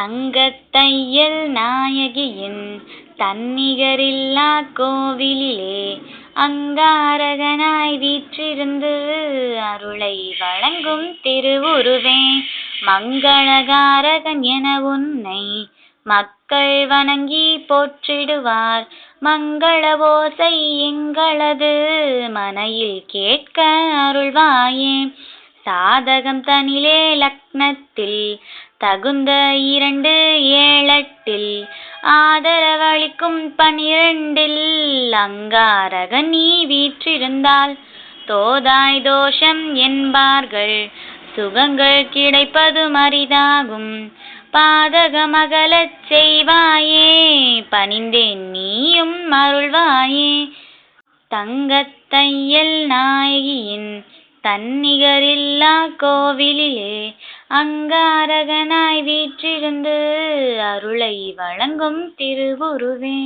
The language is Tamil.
தங்கத்தையல் நாயகியின் தன்னிகரில்லாக் கோவிலிலே அங்காரகனாய் வீற்றிருந்து அருளை வழங்கும் திருவுருவே மங்களகாரகன் என உன்னை மக்கள் வணங்கி போற்றிடுவார். மங்கள ஓசை எங்களது மனையில் கேட்க அருள்வாயே. சாதகம் தனிலே லக்னத்தில் தகுந்த இரண்டு ஏழட்டில் ஆதரவளிக்கும் பனிரெண்டில் அங்காரகன் நீ வீற்றிருந்தால் தோதாய் தோஷம் என்பார்கள். சுகங்கள் கிடைப்பதும் அரிதாகும் பாதகமகலச் செய்வாயே பணிந்தேன் நீயும் மருள்வாயே தங்கத்தையல் நாயகியின் தன்னிகரில்லா கோவிலிலே அங்காரகனாய் வீற்றிருந்து அருளை வழங்கும் திருவுருவே.